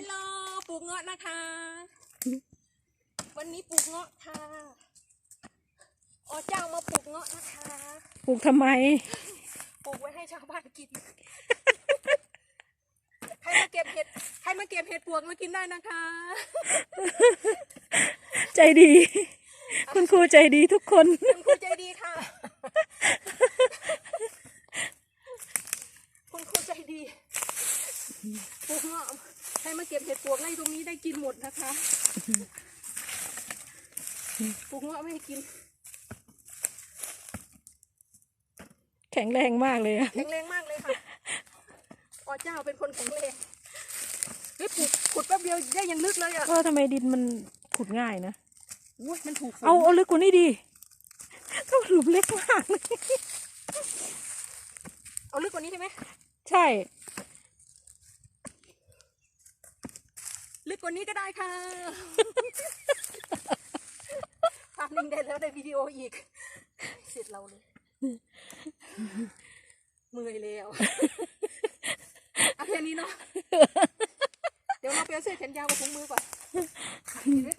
ฮัลโหลปลูกเงาะนะคะ วันนี้ปลูกเงาะค่ะอ๋อเจ้ามาปลูกเงาะนะคะปลูกทำไม ปลูกไว้ให้ชาวบ้านกิน ใครมาเก็บเห็ดใครมาเก็บเห็ดปวกมากินได้นะคะ ใจดี คุณครูใจดีทุกคน คุณครูใจดีค่ะ คุณครูใจดีปลูกเงาะ ใครมาเก็บเห็ดปวกไล่ตรงนี้ได้กินหมดนะคะปลูกเงาะไม่ให้กิน แข็งแรงมากเลยอะแข็งแรงมากเลยค่ะอ๋อเจ้าเป็นคนแข็งแรงเฮ้ยปลูกขุดแป๊บเดียวได้ยังลึกเลยอะก็ทำไมดินมันขุดง่ายนะอุ้ยมันถูกฝนเอาเอาลึกกว่านี้ดีก็หลุมเล็กมากเลยเอาลึกกว่านี้ใช่ไหมใช่ ลึกกว่านี้ก็ได้ค่ะภาพนิ่งได้แล้วได้วิดีโออีกเสร็จเราเลยเมื่อยแล้วเอาแค่นี้เนาะเดี๋ยวเราไปเอาเสื้อแขนยาวกับถุงมือก่อนนี่เด้อ